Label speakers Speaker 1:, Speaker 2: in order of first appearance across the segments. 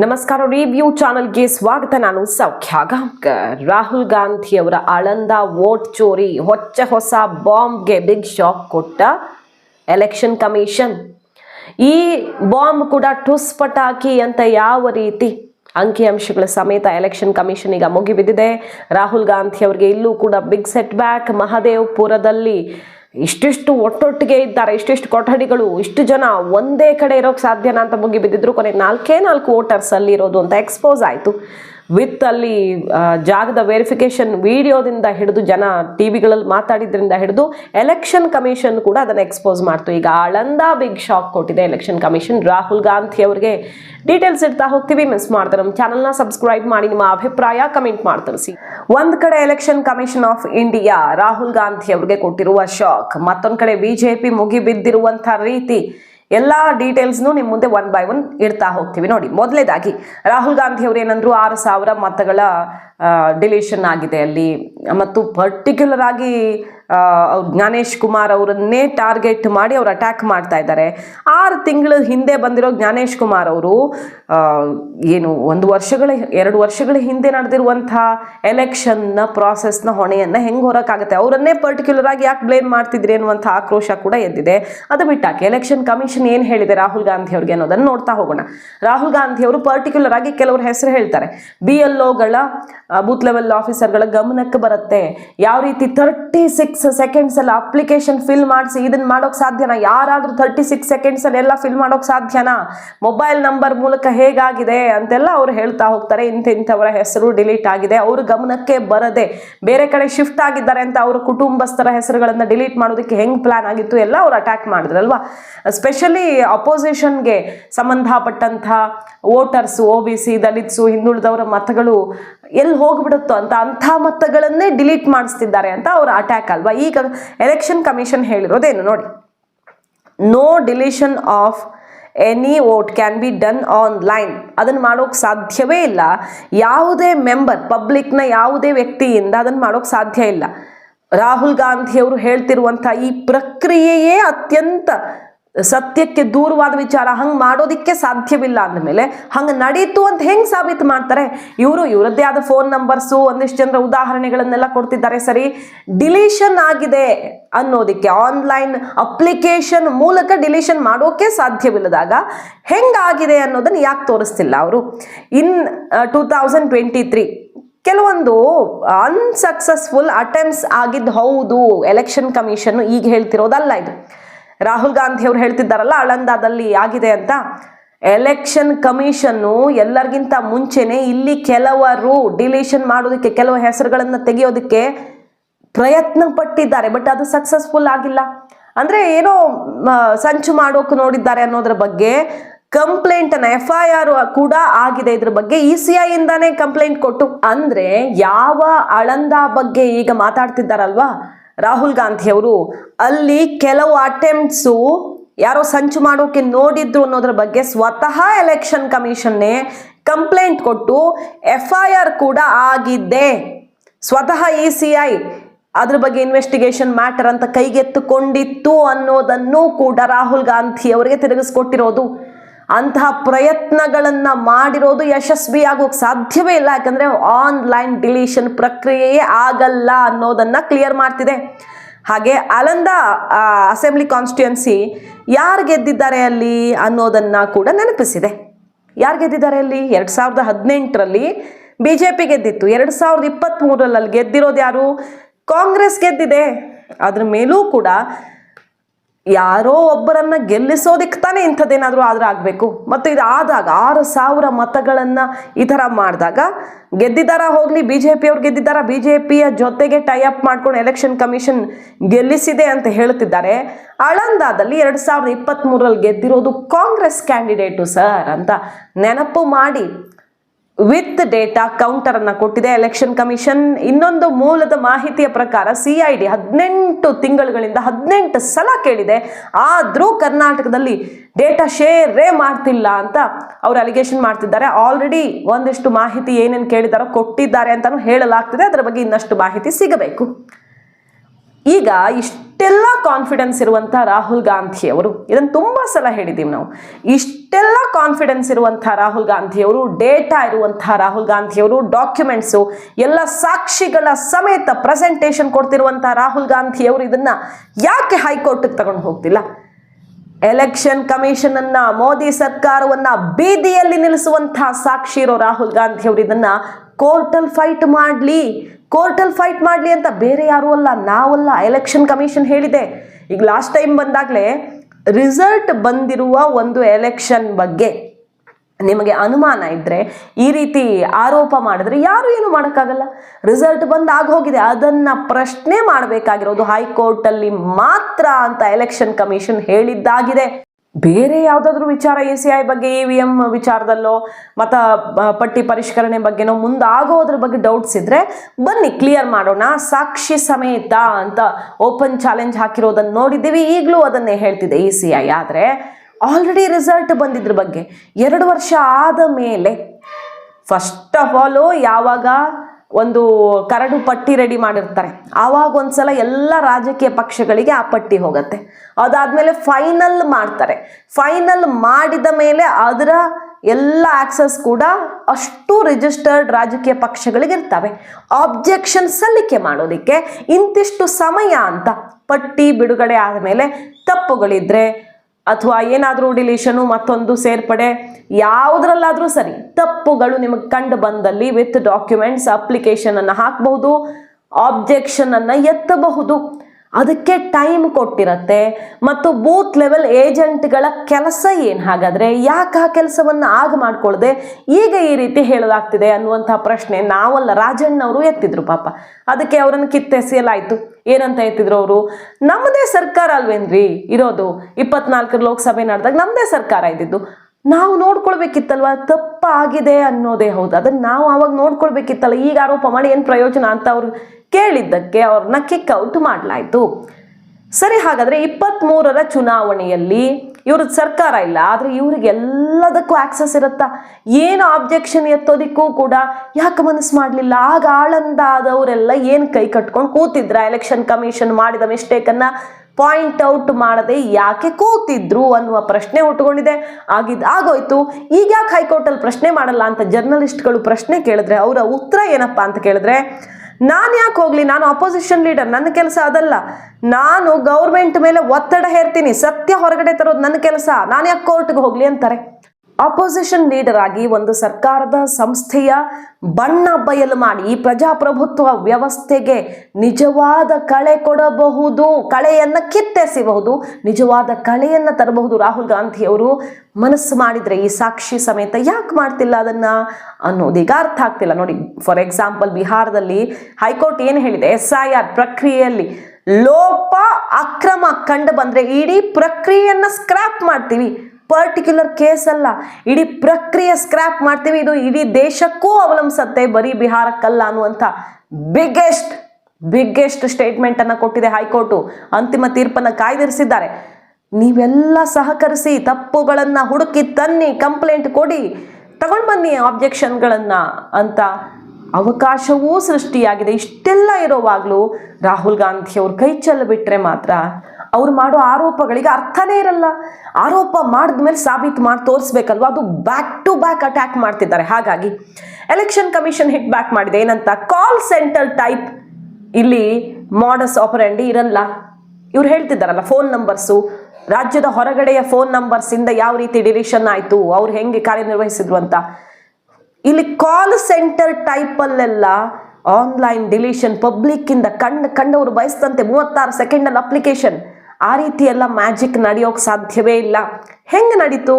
Speaker 1: ನಮಸ್ಕಾರ ರಿವ್ಯೂ ಚಾನೆಲ್ಗೆ ಸ್ವಾಗತ. ನಾನು ಸೌಖ್ಯ ರಾಹುಲ್ ಗಾಂಧಿ ಅವರ ಆಳಂದ ವೋಟ್ ಚೋರಿ, ಹೊಚ್ಚ ಹೊಸ ಬಾಂಬ್ಗೆ ಬಿಗ್ ಶಾಕ್ ಕೊಟ್ಟ ಎಲೆಕ್ಷನ್ ಕಮಿಷನ್ ಈ ಬಾಂಬ್ ಕೂಡ ಟುಸ್ ಪಟಾಕಿ ಅಂತ ಯಾವ ರೀತಿ ಅಂಕಿಅಂಶಗಳ ಸಮೇತ ಎಲೆಕ್ಷನ್ ಕಮಿಷನ್ ಈಗ ಮುಗಿಬಿದ್ದಿದೆ. ರಾಹುಲ್ ಗಾಂಧಿ ಅವರಿಗೆ ಇಲ್ಲೂ ಕೂಡ ಬಿಗ್ ಸೆಟ್ ಬ್ಯಾಕ್ ಮಹದೇವ್ಪುರದಲ್ಲಿ ಇಷ್ಟಿಷ್ಟು ಒಟ್ಟೊಟ್ಟಿಗೆ ಇದ್ದಾರೆ, ಇಷ್ಟಿಷ್ಟು ಕೊಠಡಿಗಳು, ಇಷ್ಟು ಜನ ಒಂದೇ ಕಡೆ ಇರೋಕೆ ಸಾಧ್ಯನಾ ಅಂತ ಮುಗಿ ಬಿದ್ದಿದ್ರು ಕೊನೆಗೆ ನಾಲ್ಕೇ ನಾಲ್ಕು ವೋಟರ್ಸ್ ಅಲ್ಲಿ ಇರೋದು ಅಂತ ಎಕ್ಸ್ಪೋಸ್ ಆಯಿತು. ವಿತ್ ಅಲ್ಲಿ ಜಾಗದ ವೆರಿಫಿಕೇಶನ್ ವಿಡಿಯೋದಿಂದ ಹಿಡಿದು ಜನ ಟಿ ವಿಗಳಲ್ಲಿ ಮಾತಾಡಿದ್ರಿಂದ ಹಿಡಿದು ಎಲೆಕ್ಷನ್ ಕಮಿಷನ್ ಕೂಡ ಅದನ್ನು ಎಕ್ಸ್ಪೋಸ್ ಮಾಡ್ತು. ಈಗ ಆಳಂದ ಬಿಗ್ ಶಾಕ್ ಕೊಟ್ಟಿದೆ ಎಲೆಕ್ಷನ್ ಕಮಿಷನ್ ರಾಹುಲ್ ಗಾಂಧಿ ಅವರಿಗೆ ಡೀಟೇಲ್ಸ್ ಇಡ್ತಾ ಹೋಗ್ತೀವಿ ಮಿಸ್ ಮಾಡ್ತಾರೆ ನಮ್ಮ ಚಾನಲ್ನ ಸಬ್ಸ್ಕ್ರೈಬ್ ಮಾಡಿ, ನಿಮ್ಮ ಅಭಿಪ್ರಾಯ ಕಮೆಂಟ್ ಮಾಡಿ ತಿಳಿಸಿ ಒಂದ್ ಕಡೆ election commission of India Rahul Gandhi ಅವರಿಗೆ ಕೊಟ್ಟಿರುವ ಶಾಕ್ ಮತ್ತೊಂದ್ ಕಡೆ ಬಿಜೆಪಿ ಮುಗಿಬಿದ್ದಿರುವಂತಹ ರೀತಿ. ಎಲ್ಲಾ ಡೀಟೇಲ್ಸ್ನು ನಿಮ್ಮ ಮುಂದೆ ಒನ್ ಬೈ ಒನ್ ಇಡ್ತಾ ಹೋಗ್ತೀವಿ ನೋಡಿ. ಮೊದಲೇದಾಗಿ, ರಾಹುಲ್ ಗಾಂಧಿ ಅವರು ಏನಂದ್ರು ಆರು ಸಾವಿರ ಮತಗಳ ಡಿಲೀಷನ್ ಆಗಿದೆ ಅಲ್ಲಿ. ಮತ್ತು ಪರ್ಟಿಕ್ಯುಲರ್ ಆಗಿ ಜ್ಞಾನೇಶ್ ಕುಮಾರ್ ಅವರನ್ನೇ ಟಾರ್ಗೆಟ್ ಮಾಡಿ ಅವ್ರು ಅಟ್ಯಾಕ್ ಮಾಡ್ತಾ ಇದ್ದಾರೆ. ಆರು ತಿಂಗಳ ಹಿಂದೆ ಬಂದಿರೋ ಜ್ಞಾನೇಶ್ ಕುಮಾರ್ ಅವರು ಏನು ಒಂದು ವರ್ಷಗಳ ಎರಡು ವರ್ಷಗಳ ಹಿಂದೆ ನಡೆದಿರುವಂಥ ಎಲೆಕ್ಷನ್ನ ಪ್ರಾಸೆಸ್ನ ಹೊಣೆಯನ್ನು ಹೆಂಗೆ ಹೊರಕ್ಕಾಗುತ್ತೆ ಅವರನ್ನೇ ಪರ್ಟಿಕ್ಯುಲರ್ ಆಗಿ ಯಾಕೆ ಬ್ಲೇಮ್ ಮಾಡ್ತಿದ್ರಿ ಅನ್ನುವಂಥ ಆಕ್ರೋಶ ಕೂಡ ಎದ್ದಿದೆ. ಅದು ಬಿಟ್ಟಾಕಿ ಎಲೆಕ್ಷನ್ ಕಮಿಷನ್ ಏನು ಹೇಳಿದೆ ರಾಹುಲ್ ಗಾಂಧಿ ಅವ್ರಿಗೆ ಅನ್ನೋದನ್ನು ನೋಡ್ತಾ ಹೋಗೋಣ. ರಾಹುಲ್ ಗಾಂಧಿ ಅವರು ಪರ್ಟಿಕ್ಯುಲರ್ ಆಗಿ ಕೆಲವರು ಹೆಸರು ಹೇಳ್ತಾರೆ. ಬಿ ಎಲ್ ಒಗಳ ಬೂತ್ ಲೆವೆಲ್ ಆಫೀಸರ್ಗಳ ಗಮನಕ್ಕೆ ಬರುತ್ತೆ. ಯಾವ ರೀತಿ ತರ್ಟಿ ಸಿಕ್ಸ್ ಸೆಕೆಂಡ್ಸ್ ಅಲ್ಲಿ ಅಪ್ಲಿಕೇಶನ್ ಫಿಲ್ ಮಾಡಿಸಿ ಇದನ್ನ ಮಾಡೋಕ್ ಸಾಧ್ಯನಾ? ಯಾರಾದ್ರೂ ತರ್ಟಿ ಸಿಕ್ಸ್ ಸೆಕೆಂಡ್ಸ್ ಅಲ್ಲಿ ಎಲ್ಲ ಫಿಲ್ ಮಾಡೋಕ್ ಸಾಧ್ಯನಾ? ಮೊಬೈಲ್ ನಂಬರ್ ಮೂಲಕ ಹೇಗಾಗಿದೆ ಅಂತೆಲ್ಲ ಅವ್ರು ಹೇಳ್ತಾ ಹೋಗ್ತಾರೆ. ಇಂಥ ಇಂಥವರ ಹೆಸರು ಡಿಲೀಟ್ ಆಗಿದೆ. ಅವ್ರ ಗಮನಕ್ಕೆ ಬರದೆ ಬೇರೆ ಕಡೆ ಶಿಫ್ಟ್ ಆಗಿದ್ದಾರೆ ಅಂತ ಅವ್ರ ಕುಟುಂಬಸ್ಥರ ಹೆಸರುಗಳನ್ನ ಡಿಲೀಟ್ ಮಾಡೋದಕ್ಕೆ ಹೆಂಗ್ ಪ್ಲಾನ್ ಆಗಿತ್ತು ಎಲ್ಲ ಅವ್ರು ಅಟ್ಯಾಕ್ ಮಾಡಿದ್ರಲ್ವಾ? ಸ್ಪೆಷಲಿ ಅಪೋಸಿಷನ್ಗೆ ಸಂಬಂಧಪಟ್ಟಂಥ voters O B C Dalits ಹಿಂದುಳಿದವರ ಮತಗಳು ಎಲ್ಲಿ ಹೋಗ್ಬಿಡುತ್ತೋ ಅಂತ ಅಂಥ ಮತಗಳನ್ನೇ ಡಿಲೀಟ್ ಮಾಡಿಸ್ತಿದ್ದಾರೆ ಅಂತ ಅವ್ರ ಅಟ್ಯಾಕ್ ಅಲ್ವಾ? ಈಗ ಎಲೆಕ್ಷನ್ ಕಮಿಷನ್ ಹೇಳಿರೋದೇನು ನೋಡಿ. No deletion of any vote can be done online ಅದನ್ನು ಮಾಡೋಕ್ಕೆ ಸಾಧ್ಯವೇ ಇಲ್ಲ. ಯಾವುದೇ ಮೆಂಬರ್ ಪಬ್ಲಿಕ್ನ ಯಾವುದೇ ವ್ಯಕ್ತಿಯಿಂದ ಅದನ್ನು ಮಾಡೋಕೆ ಸಾಧ್ಯ ಇಲ್ಲ. ರಾಹುಲ್ ಗಾಂಧಿಯವರು ಹೇಳ್ತಿರುವಂಥ ಈ ಪ್ರಕ್ರಿಯೆಯೇ ಅತ್ಯಂತ ಸತ್ಯಕ್ಕೆ ದೂರವಾದ ವಿಚಾರ ಹಂಗೆ ಮಾಡೋದಕ್ಕೆ ಸಾಧ್ಯವಿಲ್ಲ ಅಂದಮೇಲೆ ಹಂಗೆ ನಡೀತು ಅಂತ ಹೆಂಗೆ ಸಾಬೀತು ಮಾಡ್ತಾರೆ? ಇವರು ಇವರದ್ದೇ ಆದ ಫೋನ್ ನಂಬರ್ಸು ಒಂದಿಷ್ಟು ಜನರ ಉದಾಹರಣೆಗಳನ್ನೆಲ್ಲ ಕೊಡ್ತಿದ್ದಾರೆ. ಸರಿ, ಡಿಲೀಷನ್ ಆಗಿದೆ ಅನ್ನೋದಕ್ಕೆ ಆನ್ಲೈನ್ ಅಪ್ಲಿಕೇಶನ್ ಮೂಲಕ ಡಿಲೀಷನ್ ಮಾಡೋಕೆ ಸಾಧ್ಯವಿಲ್ಲದಾಗ ಹೆಂಗಾಗಿದೆ ಅನ್ನೋದನ್ನು ಯಾಕೆ ತೋರಿಸ್ತಿಲ್ಲ ಅವರು? In two thousand twenty three ಕೆಲವೊಂದು ಅನ್ಸಕ್ಸಸ್ಫುಲ್ ಅಟೆಂಪ್ಟ್ಸ್ ಆಗಿದ್ದು ಹೌದು. ಎಲೆಕ್ಷನ್ ಕಮಿಷನ್ ಈಗ ಹೇಳ್ತಿರೋದಲ್ಲ ಇದು. ರಾಹುಲ್ ಗಾಂಧಿ ಅವರು ಹೇಳ್ತಿದ್ದಾರಲ್ಲ, ಅಳಂದಾದಲ್ಲಿ ಆಗಿದೆ ಅಂತ. ಎಲೆಕ್ಷನ್ ಕಮಿಷನ್ನು ಎಲ್ಲರಿಗಿಂತ ಮುಂಚೆನೆ ಇಲ್ಲಿ ಕೆಲವರು ಡಿಲೀಷನ್ ಮಾಡೋದಕ್ಕೆ, ಕೆಲವು ಹೆಸರುಗಳನ್ನು ತೆಗೆಯೋದಕ್ಕೆ ಪ್ರಯತ್ನ ಪಟ್ಟಿದ್ದಾರೆ ಬಟ್ ಅದು ಸಕ್ಸಸ್ಫುಲ್ ಆಗಿಲ್ಲ. ಅಂದರೆ ಏನೋ ಸಂಚು ಮಾಡೋಕೆ ನೋಡಿದ್ದಾರೆ ಅನ್ನೋದ್ರ ಬಗ್ಗೆ ಕಂಪ್ಲೇಂಟ್ ಅನ್ನ ಎಫ್ ಐ ಆರ್ ಕೂಡ ಆಗಿದೆ ಇದ್ರ ಬಗ್ಗೆ ಇ ಸಿ ಐ ಇಂದಾನೇ ಕಂಪ್ಲೇಂಟ್ ಕೊಟ್ಟು. ಅಂದ್ರೆ ಯಾವ ಅಳಂದ ಬಗ್ಗೆ ಈಗ ಮಾತಾಡ್ತಿದ್ದಾರಲ್ವಾ? ರಾಹುಲ್ ಗಾಂಧಿ ಅವರು ಅಲ್ಲಿ ಕೆಲವು ಅಟೆಂಪ್ಟ್ಸು ಯಾರೋ ಸಂಚು ಮಾಡೋಕೆ ನೋಡಿದ್ರು ಅನ್ನೋದ್ರ ಬಗ್ಗೆ ಸ್ವತಃ ಎಲೆಕ್ಷನ್ ಕಮಿಷನ್ನೇ ಕಂಪ್ಲೇಂಟ್ ಕೊಟ್ಟು ಎಫ್ ಐ ಆರ್ ಕೂಡ ಆಗಿದೆ. ಸ್ವತಃ ಇ ಸಿ ಐ ಅದ್ರ ಬಗ್ಗೆ ಇನ್ವೆಸ್ಟಿಗೇಷನ್ ಮ್ಯಾಟರ್ ಅಂತ ಕೈಗೆತ್ತುಕೊಂಡಿತ್ತು ಅನ್ನೋದನ್ನು ಕೂಡ ರಾಹುಲ್ ಗಾಂಧಿ ಅವರಿಗೆ ತಿರುಗಿಸ್ಕೊಟ್ಟಿರೋದು. ಅಂತಹ ಪ್ರಯತ್ನಗಳನ್ನ ಮಾಡಿರೋದು ಯಶಸ್ವಿ ಆಗೋಕ್ ಸಾಧ್ಯವೇ ಇಲ್ಲ. ಯಾಕಂದ್ರೆ ಆನ್ಲೈನ್ ಡಿಲೀಷನ್ ಪ್ರಕ್ರಿಯೆಯೇ ಆಗಲ್ಲ ಅನ್ನೋದನ್ನ ಕ್ಲಿಯರ್ ಮಾಡ್ತಿದೆ. ಹಾಗೆ ಅಲಂದ ಅಸೆಂಬ್ಲಿ ಕಾನ್ಸ್ಟಿಟ್ಯೂನ್ಸಿ ಯಾರು ಗೆದ್ದಿದ್ದಾರೆ ಅಲ್ಲಿ ಅನ್ನೋದನ್ನ ಕೂಡ ನೆನಪಿಸಿದೆ. ಯಾರು ಗೆದ್ದಿದ್ದಾರೆ ಅಲ್ಲಿ? ಎರಡು ಸಾವಿರದ ಹದಿನೆಂಟರಲ್ಲಿ ಬಿ ಜೆ ಪಿ ಗೆದ್ದಿತ್ತು. ಎರಡು ಸಾವಿರದ ಅಲ್ಲಿ ಗೆದ್ದಿರೋದು ಯಾರು? ಕಾಂಗ್ರೆಸ್ ಗೆದ್ದಿದೆ. ಅದ್ರ ಮೇಲೂ ಕೂಡ ಯಾರೋ ಒಬ್ಬರನ್ನ ಗೆಲ್ಲಿಸೋದಕ್ಕೆ ತಾನೇ ಇಂಥದ್ದೇನಾದರೂ ಆದ್ರೆ ಆಗಬೇಕು. ಮತ್ತು ಇದಾದಾಗ ಆರು ಸಾವಿರ ಮತಗಳನ್ನ ಈ ಥರ ಮಾಡಿದಾಗ ಗೆದ್ದಿದ್ದಾರ ಹೋಗ್ಲಿ ಬಿ ಜೆ ಪಿಯವ್ರು ಗೆದ್ದಿದ್ದಾರ ಬಿ ಜೆ ಪಿಯ ಜೊತೆಗೆ ಟೈ ಅಪ್ ಮಾಡ್ಕೊಂಡು ಎಲೆಕ್ಷನ್ ಕಮಿಷನ್ ಗೆಲ್ಲಿಸಿದೆ ಅಂತ ಹೇಳ್ತಿದ್ದಾರೆ. ಅಳಂದಾದಲ್ಲಿ ಎರಡು ಸಾವಿರದ ಇಪ್ಪತ್ತ್ಮೂರಲ್ಲಿ ಗೆದ್ದಿರೋದು ಕಾಂಗ್ರೆಸ್ ಕ್ಯಾಂಡಿಡೇಟು ಸರ್ ಅಂತ ನೆನಪು ಮಾಡಿ. ವಿತ್ ಡೇಟಾ ಕೌಂಟರ್ ಅನ್ನ ಕೊಟ್ಟಿದೆ ಎಲೆಕ್ಷನ್ ಕಮಿಷನ್. ಇನ್ನೊಂದು ಮೂಲದ ಮಾಹಿತಿಯ ಪ್ರಕಾರ ಸಿ ಐ ಡಿ ಹದಿನೆಂಟು ತಿಂಗಳುಗಳಿಂದ ಹದಿನೆಂಟು ಸಲ ಕೇಳಿದೆ. ಆದರೂ ಕರ್ನಾಟಕದಲ್ಲಿ ಡೇಟಾ ಶೇರೇ ಮಾಡ್ತಿಲ್ಲ ಅಂತ ಅವರು ಅಲಿಗೇಷನ್ ಮಾಡ್ತಿದ್ದಾರೆ. ಆಲ್ರೆಡಿ ಒಂದಿಷ್ಟು ಮಾಹಿತಿ ಏನೇನು ಕೇಳಿದಾರೋ ಕೊಟ್ಟಿದ್ದಾರೆ ಅಂತಾನು ಹೇಳಲಾಗ್ತಿದೆ. ಅದರ ಬಗ್ಗೆ ಇನ್ನಷ್ಟು ಮಾಹಿತಿ ಸಿಗಬೇಕು. ಈಗ ಇಷ್ಟೆಲ್ಲ ಕಾನ್ಫಿಡೆನ್ಸ್ ಇರುವಂಥ ರಾಹುಲ್ ಗಾಂಧಿ ಅವರು ಇದನ್ನು ತುಂಬ ಸಲ ಹೇಳಿದ್ದೀವಿ ನಾವು, ಇಷ್ಟು ಇಷ್ಟೆಲ್ಲ ಕಾನ್ಫಿಡೆನ್ಸ್ ಇರುವಂತಹ ರಾಹುಲ್ ಗಾಂಧಿಯವರು ಡೇಟಾ ಇರುವಂತಹ ರಾಹುಲ್ ಗಾಂಧಿಯವರು ಡಾಕ್ಯುಮೆಂಟ್ಸು ಎಲ್ಲ ಸಾಕ್ಷಿಗಳ ಸಮೇತ ಪ್ರೆಸೆಂಟೇಷನ್ ಕೊಡ್ತಿರುವಂತಹ ರಾಹುಲ್ ಗಾಂಧಿಯವರು ಇದನ್ನ ಯಾಕೆ ಹೈಕೋರ್ಟ್ಗೆ ತಗೊಂಡು ಹೋಗ್ತಿಲ್ಲ? ಎಲೆಕ್ಷನ್ ಕಮಿಷನ್ ಅನ್ನ, ಮೋದಿ ಸರ್ಕಾರವನ್ನ ಬೀದಿಯಲ್ಲಿ ನಿಲ್ಲಿಸುವಂತಹ ಸಾಕ್ಷಿ ಇರೋ ರಾಹುಲ್ ಗಾಂಧಿ ಅವರು ಇದನ್ನ ಕೋರ್ಟಲ್ ಫೈಟ್ ಮಾಡ್ಲಿ. ಕೋರ್ಟಲ್ ಫೈಟ್ ಮಾಡ್ಲಿ ಅಂತ ಬೇರೆ ಯಾರು ಅಲ್ಲ, ನಾವಲ್ಲ ಎಲೆಕ್ಷನ್ ಕಮಿಷನ್ ಹೇಳಿದೆ. ಈಗ ಲಾಸ್ಟ್ ಟೈಮ್ ಬಂದಾಗಲೇ ರಿಸಲ್ಟ್ ಬಂದಿರುವ ಒಂದು ಎಲೆಕ್ಷನ್ ಬಗ್ಗೆ ನಿಮಗೆ ಅನುಮಾನ ಇದ್ದರೆ ಈ ರೀತಿ ಆರೋಪ ಮಾಡಿದ್ರೆ ಯಾರು ಏನು ಮಾಡೋಕ್ಕಾಗಲ್ಲ? ರಿಸಲ್ಟ್ ಬಂದು ಆಗೋಗಿದೆ. ಅದನ್ನ ಪ್ರಶ್ನೆ ಮಾಡಬೇಕಾಗಿರೋದು ಹೈಕೋರ್ಟಲ್ಲಿ ಮಾತ್ರ ಅಂತ ಎಲೆಕ್ಷನ್ ಕಮಿಷನ್ ಹೇಳಿದ್ದಾಗಿದೆ. ಬೇರೆ ಯಾವುದಾದ್ರೂ ವಿಚಾರ ಎ ಸಿ ಐ ಬಗ್ಗೆ ಇ ವಿ ಎಂ ವಿಚಾರದಲ್ಲೋ ಮತ ಆ, ಪಟ್ಟಿ ಪರಿಷ್ಕರಣೆ ಬಗ್ಗೆನೋ ಮುಂದಾಗೋದ್ರ ಬಗ್ಗೆ ಡೌಟ್ಸ್ ಇದ್ರೆ ಬನ್ನಿ ಕ್ಲಿಯರ್ ಮಾಡೋಣ. ಸಾಕ್ಷಿ ಸಮೇತ ಅಂತ ಓಪನ್ ಚಾಲೆಂಜ್ ಹಾಕಿರೋದನ್ನು ನೋಡಿದ್ದೀವಿ. ಈಗಲೂ ಅದನ್ನೇ ಹೇಳ್ತಿದೆ ಇ ಸಿ ಐ. ಆದರೆ ಆಲ್ರೆಡಿ ರಿಸಲ್ಟ್ ಬಂದಿದ್ರ ಬಗ್ಗೆ ಎರಡು ವರ್ಷ ಆದ ಮೇಲೆ ಫಸ್ಟ್ ಆಫ್ ಆಲು ಯಾವಾಗ ಒಂದು ಕರಡು ಪಟ್ಟಿ ರೆಡಿ ಮಾಡಿರ್ತಾರೆ. ಆವಾಗ ಒಂದ್ಸಲ ಎಲ್ಲ ರಾಜಕೀಯ ಪಕ್ಷಗಳಿಗೆ ಆ ಪಟ್ಟಿ ಹೋಗುತ್ತೆ. ಅದಾದ್ಮೇಲೆ ಫೈನಲ್ ಮಾಡ್ತಾರೆ. ಫೈನಲ್ ಮಾಡಿದ ಮೇಲೆ ಅದರ ಎಲ್ಲ ಆಕ್ಸಸ್ ಕೂಡ ಅಷ್ಟು ರಿಜಿಸ್ಟರ್ಡ್ ರಾಜಕೀಯ ಪಕ್ಷಗಳಿಗೆ ಇರ್ತವೆ ಆಬ್ಜೆಕ್ಷನ್ ಸಲ್ಲಿಕೆ ಮಾಡೋದಕ್ಕೆ ಇಂತಿಷ್ಟು ಸಮಯ ಅಂತ ಪಟ್ಟಿ ಬಿಡುಗಡೆ ಆದಮೇಲೆ ತಪ್ಪುಗಳಿದ್ರೆ ಅಥವಾ ಏನಾದರೂ ಡಿಲೀಷನು ಮತ್ತೊಂದು ಸೇರ್ಪಡೆ, ಯಾವುದರಲ್ಲಾದರೂ ಸರಿ ತಪ್ಪುಗಳು ನಿಮಗೆ ಕಂಡು ಬಂದಲ್ಲಿ ವಿತ್ ಡಾಕ್ಯುಮೆಂಟ್ಸ್ ಅಪ್ಲಿಕೇಶನ್ ಅನ್ನು ಹಾಕಬಹುದು ಆಬ್ಜೆಕ್ಷನ್ ಅನ್ನು ಎತ್ತಬಹುದು. ಅದಕ್ಕೆ ಟೈಮ್ ಕೊಟ್ಟಿರತ್ತೆ. ಮತ್ತು ಬೂತ್ ಲೆವೆಲ್ ಏಜೆಂಟ್ಗಳ ಕೆಲಸ ಏನು ಹಾಗಾದರೆ, ಯಾಕೆ ಆ ಕೆಲಸವನ್ನು ಆಗ ಮಾಡ್ಕೊಳ್ಳದೆ ಈಗ ಈ ರೀತಿ ಹೇಳಲಾಗ್ತಿದೆ ಅನ್ನುವಂಥ ಪ್ರಶ್ನೆ ನಾವಲ್ಲ ರಾಜಣ್ಣವರು ಎತ್ತಿದ್ರು ಪಾಪ. ಅದಕ್ಕೆ ಅವರನ್ನು ಕಿತ್ತೆಸೆಯಲಾಯಿತು. ಏನಂತ ಎತ್ತಿದ್ರು ಅವರು? ನಮ್ಮದೇ ಸರ್ಕಾರ ಅಲ್ವೇನ್ರಿ? ಇರೋದು ಇಪ್ಪತ್ನಾಲ್ಕರ ಲೋಕಸಭೆ ನಡೆದಾಗ ನಮ್ಮದೇ ಸರ್ಕಾರ ಇದ್ದಿದ್ದು. ನಾವು ನೋಡ್ಕೊಳ್ಬೇಕಿತ್ತಲ್ವ? ತಪ್ಪಾಗಿದೆ ಅನ್ನೋದೇ ಹೌದು. ಅದನ್ನ ನಾವು ಅವಾಗ ನೋಡ್ಕೊಳ್ಬೇಕಿತ್ತಲ್ಲ, ಈಗ ಆರೋಪ ಮಾಡಿ ಏನು ಪ್ರಯೋಜನ ಅಂತ ಅವ್ರು ಕೇಳಿದ್ದಕ್ಕೆ ಅವ್ರನ್ನ ಕಿಕ್ ಔಟ್ ಮಾಡಲಾಯಿತು. ಸರಿ, ಹಾಗಾದ್ರೆ ಇಪ್ಪತ್ತ್ಮೂರರ ಚುನಾವಣೆಯಲ್ಲಿ ಇವ್ರದ್ದು ಸರ್ಕಾರ ಇಲ್ಲ, ಆದರೆ ಇವ್ರಿಗೆ ಎಲ್ಲದಕ್ಕೂ ಆಕ್ಸಸ್ ಇರುತ್ತಾ? ಏನು ಆಬ್ಜೆಕ್ಷನ್ ಎತ್ತೋದಿಕ್ಕೂ ಕೂಡ ಯಾಕೆ ಮನಸ್ಸು ಮಾಡಲಿಲ್ಲ? ಆಗ ಆಳಂದಾದವರೆಲ್ಲ ಏನು ಕೈ ಕಟ್ಕೊಂಡು ಕೂತಿದ್ರ? ಎಲೆಕ್ಷನ್ ಕಮಿಷನ್ ಮಾಡಿದ ಮಿಸ್ಟೇಕನ್ನು ಪಾಯಿಂಟ್ ಔಟ್ ಮಾಡದೆ ಯಾಕೆ ಕೂತಿದ್ರು ಅನ್ನುವ ಪ್ರಶ್ನೆ ಹುಟ್ಟುಕೊಂಡಿದೆ. ಆಗಿದ್ದು ಆಗೋಯ್ತು. ಈಗ ಯಾಕೆ ಹೈಕೋರ್ಟಲ್ಲಿ ಪ್ರಶ್ನೆ ಮಾಡಲ್ಲ ಅಂತ ಜರ್ನಲಿಸ್ಟ್ಗಳು ಪ್ರಶ್ನೆ ಕೇಳಿದ್ರೆ, ಅವರ ಉತ್ತರ ಏನಪ್ಪಾ ಅಂತ ಕೇಳಿದ್ರೆ ನಾನು ಯಾಕೆ ಹೋಗ್ಲಿ? ನಾನು ಅಪೋಸಿಷನ್ ಲೀಡರ್ ನನ್ನ ಕೆಲಸ ಅದಲ್ಲ. ನಾನು ಗೌರ್ಮೆಂಟ್ ಮೇಲೆ ಒತ್ತಡ ಹೇರ್ತೀನಿ. ಸತ್ಯ ಹೊರಗಡೆ ತರೋದು ನನ್ನ ಕೆಲಸ. ನಾನು ಯಾಕೆ ಕೋರ್ಟ್ಗೆ ಹೋಗ್ಲಿ ಅಂತಾರೆ? ಅಪೋಸಿಷನ್ ಲೀಡರ್ ಆಗಿ ಒಂದು ಸರ್ಕಾರದ ಸಂಸ್ಥೆಯ ಬಣ್ಣ ಬಯಲು ಮಾಡಿ ಈ ಪ್ರಜಾಪ್ರಭುತ್ವ ವ್ಯವಸ್ಥೆಗೆ ನಿಜವಾದ ಕಳೆ ಕೊಡಬಹುದು, ಕಳೆಯನ್ನು ಕಿತ್ತೆಸಬಹುದು ನಿಜವಾದ ಕಳೆಯನ್ನು ತರಬಹುದು ರಾಹುಲ್ ಗಾಂಧಿ ಅವರು ಮನಸ್ಸು ಮಾಡಿದ್ರೆ ಈ ಸಾಕ್ಷಿ ಸಮೇತ ಯಾಕೆ ಮಾಡ್ತಿಲ್ಲ ಅದನ್ನ ಅನ್ನೋದೀಗ ಅರ್ಥ ಆಗ್ತಿಲ್ಲ. ನೋಡಿ ಫಾರ್ ಎಕ್ಸಾಂಪಲ್ ಬಿಹಾರದಲ್ಲಿ ಹೈಕೋರ್ಟ್ ಏನು ಹೇಳಿದೆ? ಎಸ್ ಐ ಆರ್ ಪ್ರಕ್ರಿಯೆಯಲ್ಲಿ ಲೋಪ ಅಕ್ರಮ ಕಂಡು ಬಂದರೆ ಇಡೀ ಪ್ರಕ್ರಿಯೆಯನ್ನು ಸ್ಕ್ರಾಪ್ ಮಾಡ್ತೀವಿ. ಪರ್ಟಿಕ್ಯುಲರ್ ಕೇಸ್ ಅಲ್ಲ. ಇಡೀ ಪ್ರಕ್ರಿಯೆ ಸ್ಕ್ರಾಪ್ ಮಾಡ್ತೀವಿ. ಇದು ಇಡೀ ದೇಶಕ್ಕೂ ಅವಲಂಬಿಸತ್ತೆ. ಬರೀ ಬಿಹಾರಕ್ಕಲ್ಲ ಅನ್ನುವಂಥ ಬಿಗ್ಗೆಸ್ಟ್ ಬಿಗ್ಗೆಸ್ಟ್ ಸ್ಟೇಟ್ಮೆಂಟ್ ಅನ್ನು ಕೊಟ್ಟಿದೆ ಹೈಕೋರ್ಟು. ಅಂತಿಮ ತೀರ್ಪನ್ನ ಕಾಯ್ದಿರಿಸಿದ್ದಾರೆ. ನೀವೆಲ್ಲ ಸಹಕರಿಸಿ, ತಪ್ಪುಗಳನ್ನು ಹುಡುಕಿ ತನ್ನಿ ಕಂಪ್ಲೇಂಟ್ ಕೊಡಿ ತಗೊಂಡು ಬನ್ನಿ ಆಬ್ಜೆಕ್ಷನ್ಗಳನ್ನು ಅಂತ ಅವಕಾಶವೂ ಸೃಷ್ಟಿಯಾಗಿದೆ. ಇಷ್ಟೆಲ್ಲ ಇರೋವಾಗಲೂ ರಾಹುಲ್ ಗಾಂಧಿ ಅವ್ರು ಕೈ ಚೆಲ್ಲ ಬಿಟ್ರೆ ಮಾತ್ರ ಅವ್ರು ಮಾಡೋ ಆರೋಪಗಳಿಗೆ ಅರ್ಥನೇ ಇರಲ್ಲ. ಆರೋಪ ಮಾಡಿದ್ಮೇಲೆ ಸಾಬೀತು ಮಾಡಿ ತೋರಿಸ್ಬೇಕಲ್ವ? ಅದು ಬ್ಯಾಕ್ ಟು ಬ್ಯಾಕ್ ಅಟ್ಯಾಕ್ ಮಾಡ್ತಿದ್ದಾರೆ. ಹಾಗಾಗಿ ಎಲೆಕ್ಷನ್ ಕಮಿಷನ್ ಹಿಟ್ ಬ್ಯಾಕ್ ಮಾಡಿದೆ. ಏನಂತ? ಕಾಲ್ ಸೆಂಟರ್ ಟೈಪ್ ಇಲ್ಲಿ ಮಾಡಸ್ ಆಪರೇಂಡಿ ಇರಲ್ಲ. ಇವ್ರು ಹೇಳ್ತಿದ್ದಾರಲ್ಲ ಫೋನ್ ನಂಬರ್ಸು ರಾಜ್ಯದ ಹೊರಗಡೆಯ ಫೋನ್ ನಂಬರ್ಸಿಂದ ಯಾವ ರೀತಿ ಡಿಲಿಷನ್ ಆಯಿತು? ಅವ್ರು ಹೆಂಗೆ ಕಾರ್ಯನಿರ್ವಹಿಸಿದ್ರು ಅಂತ. ಇಲ್ಲಿ ಕಾಲ್ ಸೆಂಟರ್ ಟೈಪಲ್ಲೆಲ್ಲ ಆನ್ಲೈನ್ ಡಿಲೀಷನ್ ಪಬ್ಲಿಕ್ಕಿಂದ ಕಂಡು ಕಂಡವರು ಬಯಸಿದಂತೆ ಮೂವತ್ತಾರು ಸೆಕೆಂಡಲ್ಲಿ ಅಪ್ಲಿಕೇಶನ್ ಆ ರೀತಿ ಎಲ್ಲ ಮ್ಯಾಜಿಕ್ ನಡೆಯೋಕೆ ಸಾಧ್ಯವೇ ಇಲ್ಲ. ಹೆಂಗೆ ನಡೀತು?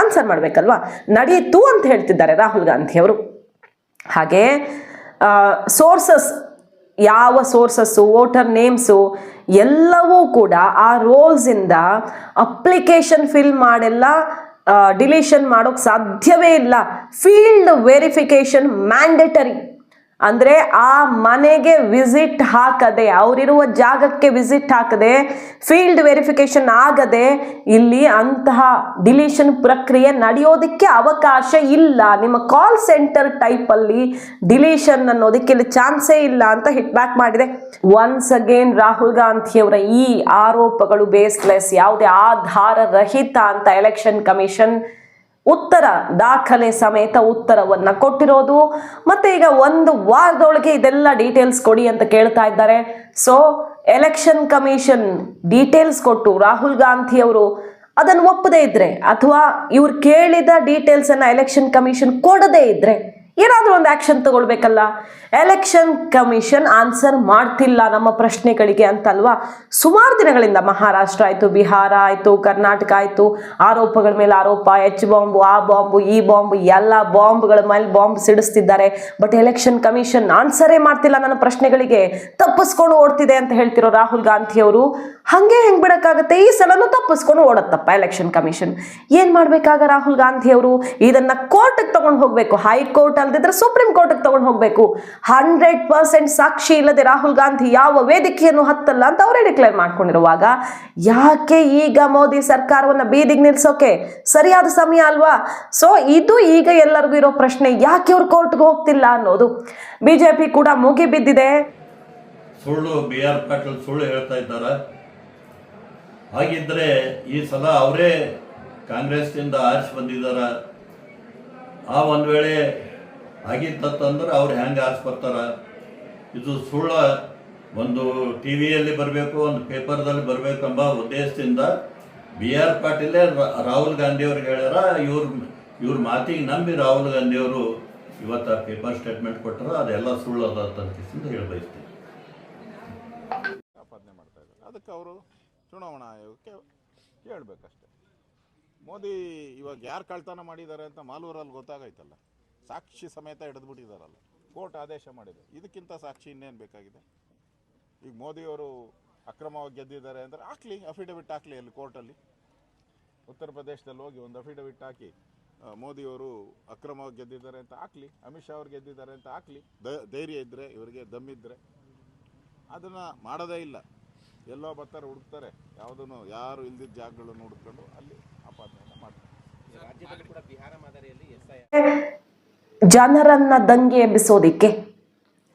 Speaker 1: ಆನ್ಸರ್ ಮಾಡಬೇಕಲ್ವಾ? ನಡೆಯಿತು ಅಂತ ಹೇಳ್ತಿದ್ದಾರೆ ರಾಹುಲ್ ಗಾಂಧಿ ಅವರು. ಹಾಗೆ ಸೋರ್ಸಸ್, ಯಾವ ಸೋರ್ಸಸ್ಸು, ವೋಟರ್ ನೇಮ್ಸು ಎಲ್ಲವೂ ಕೂಡ ಆ ರೋಲ್ಸಿಂದ ಅಪ್ಲಿಕೇಶನ್ ಫಿಲ್ ಮಾಡೆಲ್ಲ ಡಿಲೀಷನ್ ಮಾಡೋಕ್ಕೆ ಸಾಧ್ಯವೇ ಇಲ್ಲ. Field verification mandatory. ಅಂದರೆ ಆ ಮನೆಗೆ ವಿಸಿಟ್ ಹಾಕದೆ, ಅವರಿರುವ ಜಾಗಕ್ಕೆ ವಿಸಿಟ್ ಹಾಕದೆ ಫೀಲ್ಡ್ ವೆರಿಫಿಕೇಶನ್ ಆಗದೆ ಇಲ್ಲಿ ಅಂತಹ ಡಿಲೀಷನ್ ಪ್ರಕ್ರಿಯೆ ನಡೆಯೋದಕ್ಕೆ ಅವಕಾಶ ಇಲ್ಲ. ನಿಮ್ಮ ಕಾಲ್ ಸೆಂಟರ್ ಟೈಪಲ್ಲಿ ಡಿಲೀಷನ್ ಅನ್ನೋದಕ್ಕೆ ಇಲ್ಲಿ ಚಾನ್ಸೇ ಇಲ್ಲ ಅಂತ ಹಿಟ್ ಬ್ಯಾಕ್ ಮಾಡಿದೆ. ಒನ್ಸ್ ಅಗೇನ್ ರಾಹುಲ್ ಗಾಂಧಿಯವರ ಈ ಆರೋಪಗಳು ಬೇಸ್ಲೆಸ್ ಯಾವುದೇ ಆಧಾರ ರಹಿತ ಅಂತ ಎಲೆಕ್ಷನ್ ಕಮಿಷನ್ ಉತ್ತರ ದಾಖಲೆ ಸಮೇತ ಉತ್ತರವನ್ನ ಕೊಟ್ಟಿರೋದು. ಮತ್ತೆ ಈಗ ಒಂದು ವಾರದೊಳಗೆ ಇದೆಲ್ಲ ಡೀಟೇಲ್ಸ್ ಕೊಡಿ ಅಂತ ಕೇಳ್ತಾ ಇದ್ದಾರೆ. ಸೊ ಎಲೆಕ್ಷನ್ ಕಮಿಷನ್ ಡೀಟೇಲ್ಸ್ ಕೊಟ್ಟು ರಾಹುಲ್ ಗಾಂಧಿ ಅವರು ಅದನ್ನು ಒಪ್ಪದೇ ಇದ್ರೆ ಅಥವಾ ಇವ್ರು ಕೇಳಿದ ಡೀಟೇಲ್ಸ್ ಅನ್ನ ಎಲೆಕ್ಷನ್ ಕಮಿಷನ್ ಕೊಡದೇ ಇದ್ರೆ ಏನಾದ್ರೂ ಒಂದು ಆಕ್ಷನ್ ತಗೊಳ್ಬೇಕಲ್ಲ? ಎಲೆಕ್ಷನ್ ಕಮಿಷನ್ ಆನ್ಸರ್ ಮಾಡ್ತಿಲ್ಲ ನಮ್ಮ ಪ್ರಶ್ನೆಗಳಿಗೆ ಅಂತಲ್ವಾ? ಸುಮಾರು ದಿನಗಳಿಂದ ಮಹಾರಾಷ್ಟ್ರ ಆಯಿತು, ಬಿಹಾರ ಆಯಿತು, ಕರ್ನಾಟಕ ಆಯಿತು, ಆರೋಪಗಳ ಮೇಲೆ ಆರೋಪ ಎಚ್ ಬಾಂಬು ಆ ಬಾಂಬು ಈ ಬಾಂಬು ಎಲ್ಲ ಬಾಂಬ್ಗಳ ಮೇಲೆ ಬಾಂಬ್ ಸಿಡಿಸ್ತಿದ್ದಾರೆ. ಬಟ್ ಎಲೆಕ್ಷನ್ ಕಮಿಷನ್ ಆನ್ಸರೇ ಮಾಡ್ತಿಲ್ಲ ನನ್ನ ಪ್ರಶ್ನೆಗಳಿಗೆ. ತಪ್ಪಿಸ್ಕೊಂಡು ಓಡ್ತಿದೆ ಅಂತ ಹೇಳ್ತಿರೋ ರಾಹುಲ್ ಗಾಂಧಿ ಅವರು, ಹಂಗೆ ಹೆಂಗೆ ಬಿಡೋಕ್ಕಾಗುತ್ತೆ? ಈ ಸಲನೂ ತಪ್ಪಿಸ್ಕೊಂಡು ಓಡತ್ತಪ್ಪ ಎಲೆಕ್ಷನ್ ಕಮಿಷನ್ ಏನು ಮಾಡಬೇಕಾಗ ರಾಹುಲ್ ಗಾಂಧಿ ಅವರು? ಇದನ್ನ ಕೋರ್ಟಿಗೆ ತಗೊಂಡು ಹೋಗಬೇಕು. ಹೈಕೋರ್ಟ್ ಅಲ್ದಿದ್ರೆ ಸುಪ್ರೀಂ ಕೋರ್ಟ್ಗೆ ತಗೊಂಡು ಹೋಗ್ಬೇಕು. ಹಂಡ್ರೆಡ್ ಪರ್ಸೆಂಟ್ ಸಾಕ್ಷಿ ಇಲ್ಲದೆ ರಾಹುಲ್ ಗಾಂಧಿ ಯಾವ ವೇದಿಕೆಯನ್ನು ಹತ್ತಲ್ಲ ಅಂತ ಅವರೇ ಡಿಕ್ಲೇರ್ ಮಾಡ್ಕೊಂಡಿರುವಾಗ, ಯಾಕೆ ಈಗ ಮೋದಿ ಸರ್ಕಾರವನ್ನ ಬೀದಿಗೆ ನಿಲ್ಸೋಕೆ? ಸರಿಯಾದ ಸಮಯ ಅಲ್ವಾ? ಸೊ ಇದು ಈಗ ಎಲ್ಲರಿಗೂ ಇರೋ ಪ್ರಶ್ನೆ, ಯಾಕೆ ಅವ್ರು ಕೋರ್ಟ್ಗೆ ಹೋಗ್ತಿಲ್ಲ ಅನ್ನೋದು. ಬಿಜೆಪಿ ಕೂಡ ಮುಗಿ ಬಿದ್ದಿದೆ.
Speaker 2: ಸುಳ್ಳು, ಬಿ ಆರ್ ಪಾಟೀಲ್ ಸುಳ್ಳು ಹೇಳ್ತಾ ಇದ್ದಾರೆ. ಹಾಗಿದ್ರೆ ಈ ಸಲ ಅವರೇ ಕಾಂಗ್ರೆಸ್ನಿಂದ ಆರಿಸಿ ಬಂದಿದ್ದಾರೆ. ಆ ಒಂದು ವೇಳೆ ಆಗಿತ್ತಂದ್ರೆ ಅವ್ರು ಹೆಂಗೆ ಆರಿಸಿ ಬರ್ತಾರ ಇದು ಸುಳ್ಳ ಒಂದು ಟಿ ವಿಯಲ್ಲಿ ಬರಬೇಕು, ಒಂದು ಪೇಪರ್ದಲ್ಲಿ ಬರಬೇಕು ಎಂಬ ಉದ್ದೇಶದಿಂದ ಬಿ ಆರ್ ಪಾಟೀಲೇ ರಾಹುಲ್ ಗಾಂಧಿ ಅವ್ರಿಗೆ ಹೇಳ್ಯಾರ, ಇವ್ರ ಇವ್ರ ಮಾತಿಗೆ ನಂಬಿ ರಾಹುಲ್ ಗಾಂಧಿಯವರು ಇವತ್ತು ಪೇಪರ್ ಸ್ಟೇಟ್ಮೆಂಟ್ ಕೊಟ್ಟರ, ಅದೆಲ್ಲ ಸುಳ್ಳು ಅದ ಅಂತ ಹೇಳಿ ಬಯಸ್ತೀನಿ
Speaker 3: ಆಪಾದನೆ ಮಾಡ್ತಾ ಇದ್ದಾರೆ. ಅದಕ್ಕೆ ಅವರು ಚುನಾವಣಾ ಆಯೋಗಕ್ಕೆ ಕೇಳಬೇಕಷ್ಟೆ. ಮೋದಿ ಇವಾಗ ಯಾರು ಕಳ್ತನ ಮಾಡಿದ್ದಾರೆ ಅಂತ ಮಾಲೂರಲ್ಲಿ ಗೊತ್ತಾಗೈತಲ್ಲ. ಸಾಕ್ಷಿ ಸಮೇತ ಹಿಡಿದ್ಬಿಟ್ಟಿದ್ದಾರಲ್ಲ ಕೋರ್ಟ್ ಆದೇಶ ಮಾಡಿದೆ. ಇದಕ್ಕಿಂತ ಸಾಕ್ಷಿ ಇನ್ನೇನು ಬೇಕಾಗಿದೆ? ಈಗ ಮೋದಿಯವರು ಅಕ್ರಮವಾಗಿ ಗೆದ್ದಿದ್ದಾರೆ ಅಂದರೆ ಹಾಕ್ಲಿ ಅಫಿಡವಿಟ್ ಹಾಕ್ಲಿ ಅಲ್ಲಿ ಕೋರ್ಟಲ್ಲಿ. ಉತ್ತರ ಪ್ರದೇಶದಲ್ಲಿ ಹೋಗಿ ಒಂದು ಅಫಿಡವಿಟ್ ಹಾಕಿ ಮೋದಿಯವರು ಅಕ್ರಮವಾಗಿ ಗೆದ್ದಿದ್ದಾರೆ ಅಂತ ಹಾಕ್ಲಿ, ಅಮಿತ್ ಶಾ ಅವ್ರು ಗೆದ್ದಿದ್ದಾರೆ ಅಂತ ಹಾಕ್ಲಿ, ದ- ಧೈರ್ಯ ಇದ್ದರೆ ಇವರಿಗೆ ದಮ್ಮಿದ್ದರೆ ಅದನ್ನು ಮಾಡೋದೇ ಇಲ್ಲ. ಎಲ್ಲೋ ಬರ್ತಾರೆ, ಹುಡುಕ್ತಾರೆ, ಯಾವುದನ್ನು, ಯಾರು ಇಲ್ದಿದ್ದ ಜಾಗಗಳನ್ನು ಹುಡ್ಕೊಂಡು ಅಲ್ಲಿ ಆಪಾದನೆಯನ್ನು ಮಾಡ್ತಾರೆ.
Speaker 4: ರಾಜ್ಯದಲ್ಲಿ ಕೂಡ ಬಿಹಾರ ಮಾದರಿಯಲ್ಲಿ ಎಸ್ ಐ
Speaker 1: ಜನರನ್ನ ದಂಗೆ ಎಬ್ಬಿಸೋದಿಕ್ಕೆ,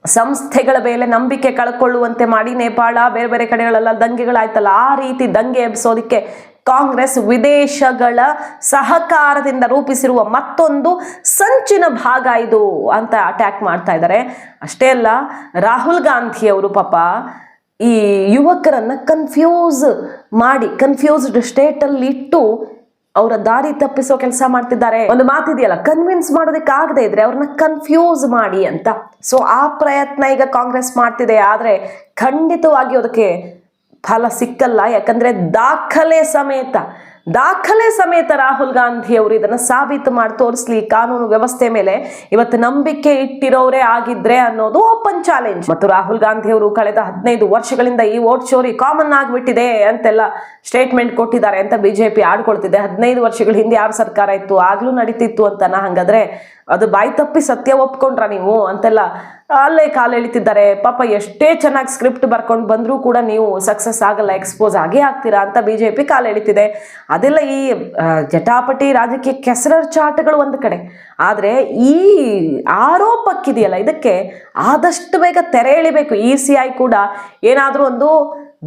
Speaker 1: ಸಂಸ್ಥೆಗಳ ಮೇಲೆ ನಂಬಿಕೆ ಕಳ್ಕೊಳ್ಳುವಂತೆ ಮಾಡಿ ನೇಪಾಳ, ಬೇರೆ ಬೇರೆ ಕಡೆಗಳೆಲ್ಲ ದಂಗೆಗಳಾಯ್ತಲ್ಲ, ಆ ರೀತಿ ದಂಗೆ ಎಬ್ಬಿಸೋದಿಕ್ಕೆ ಕಾಂಗ್ರೆಸ್ ವಿದೇಶಗಳ ಸಹಕಾರದಿಂದ ರೂಪಿಸಿರುವ ಮತ್ತೊಂದು ಸಂಚಿನ ಭಾಗ ಇದು ಅಂತ ಅಟ್ಯಾಕ್ ಮಾಡ್ತಾ ಇದ್ದಾರೆ. ಅಷ್ಟೇ ಅಲ್ಲ, ರಾಹುಲ್ ಗಾಂಧಿ ಅವರು ಪಾಪ ಈ ಯುವಕರನ್ನ ಕನ್ಫ್ಯೂಸ್ ಮಾಡಿ ಕನ್ಫ್ಯೂಸ್ಡ್ ಸ್ಟೇಟಲ್ಲಿ ಇಟ್ಟು ಅವರ ದಾರಿ ತಪ್ಪಿಸೋ ಕೆಲಸ ಮಾಡ್ತಿದ್ದಾರೆ. ಒಂದು ಮಾತಿದೆಯಲ್ಲ ಕನ್ವಿನ್ಸ್ ಮಾಡೋದಕ್ಕೆ ಆಗದೆ ಇದ್ರೆ ಅವ್ರನ್ನ ಕನ್ಫ್ಯೂಸ್ ಮಾಡಿ ಅಂತ. ಸೊ ಆ ಪ್ರಯತ್ನ ಈಗ ಕಾಂಗ್ರೆಸ್ ಮಾಡ್ತಿದೆ. ಆದ್ರೆ ಖಂಡಿತವಾಗಿ ಅದಕ್ಕೆ ಫಲ ಸಿಕ್ಕಲ್ಲ. ಯಾಕಂದ್ರೆ ದಾಖಲೆ ಸಮೇತ ದಾಖಲೆ ಸಮೇತ ರಾಹುಲ್ ಗಾಂಧಿ ಅವರು ಇದನ್ನ ಸಾಬೀತು ಮಾಡಿ ತೋರಿಸ್ಲಿ ಕಾನೂನು ವ್ಯವಸ್ಥೆ ಮೇಲೆ ಇವತ್ತು ನಂಬಿಕೆ ಇಟ್ಟಿರೋರೇ ಆಗಿದ್ರೆ ಅನ್ನೋದು ಓಪನ್ ಚಾಲೆಂಜ್ ಮತ್ತು ರಾಹುಲ್ ಗಾಂಧಿ ಅವರು ಕಳೆದ ಹದಿನೈದು ವರ್ಷಗಳಿಂದ ಈ ವೋಟ್ ಚೋರಿ ಕಾಮನ್ ಆಗಿಬಿಟ್ಟಿದೆ ಅಂತೆಲ್ಲ ಸ್ಟೇಟ್ಮೆಂಟ್ ಕೊಟ್ಟಿದ್ದಾರೆ ಅಂತ ಬಿಜೆಪಿ ಆಡ್ಕೊಳ್ತಿದೆ. ಹದಿನೈದು ವರ್ಷಗಳ ಹಿಂದೆ ಯಾರು ಸರ್ಕಾರ ಇತ್ತು? ಆಗ್ಲೂ ನಡೀತಿತ್ತು ಅಂತನ ಹಂಗಾದ್ರೆ ಅದು ಬಾಯಿ ತಪ್ಪಿ ಸತ್ಯ ಒಪ್ಕೊಂಡ್ರ ನೀವು ಅಂತೆಲ್ಲ ಅಲ್ಲೇ ಕಾಲು ಎಳಿತಿದ್ದಾರೆ. ಪಾಪ ಎಷ್ಟೇ ಚೆನ್ನಾಗಿ ಸ್ಕ್ರಿಪ್ಟ್ ಬರ್ಕೊಂಡು ಬಂದರೂ ಕೂಡ ನೀವು ಸಕ್ಸಸ್ ಆಗಲ್ಲ ಎಕ್ಸ್ಪೋಸ್ ಆಗೇ ಆಗ್ತೀರಾ ಅಂತ ಬಿಜೆಪಿ ಕಾಲು ಎಳಿತಿದೆ. ಅದೆಲ್ಲ ಈ ಜಟಾಪಟಿ ರಾಜಕೀಯ ಕೆಸರರ್ ಚಾಟಗಳು ಒಂದು ಕಡೆ. ಆದರೆ ಈ ಆರೋಪಕ್ಕಿದೆಯಲ್ಲ, ಇದಕ್ಕೆ ಆದಷ್ಟು ಬೇಗ ತೆರೆ ಎಳಿಬೇಕು. ಇ ಸಿ ಐ ಕೂಡ ಏನಾದರೂ ಒಂದು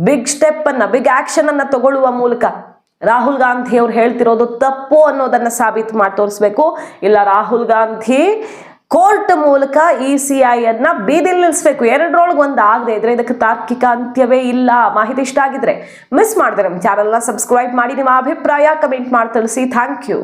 Speaker 1: ಬಿಗ್ ಸ್ಟೆಪ್ ಅನ್ನ ಬಿಗ್ ಆಕ್ಷನ್ ಅನ್ನ ತಗೊಳ್ಳುವ ಮೂಲಕ ರಾಹುಲ್ ಗಾಂಧಿ ಅವ್ರು ಹೇಳ್ತಿರೋದು ತಪ್ಪು ಅನ್ನೋದನ್ನ ಸಾಬೀತು ಮಾಡಿ ತೋರಿಸ್ಬೇಕು. ಇಲ್ಲ, ರಾಹುಲ್ ಗಾಂಧಿ ಕೋರ್ಟ್ ಮೂಲಕ ಇ ಸಿ ಐ ಅನ್ನ ಬೀದಿ ನಿಲ್ಲಿಸಬೇಕು ಎರಡರೊಳಗೆ ಒಂದು ಆಗದೆ ಇದ್ರೆ ಇದಕ್ಕೆ ತಾರ್ಕಿಕ ಅಂತ್ಯವೇ ಇಲ್ಲ. ಮಾಹಿತಿ ಇಷ್ಟ ಆಗಿದ್ರೆ ಮಿಸ್ ಮಾಡಿದ್ರೆ ನಮ್ಮ ಚಾನಲ್ನ ಸಬ್ಸ್ಕ್ರೈಬ್ ಮಾಡಿ. ನಿಮ್ಮ ಅಭಿಪ್ರಾಯ ಕಮೆಂಟ್ ಮಾಡಿ ತಿಳಿಸಿ. Thank you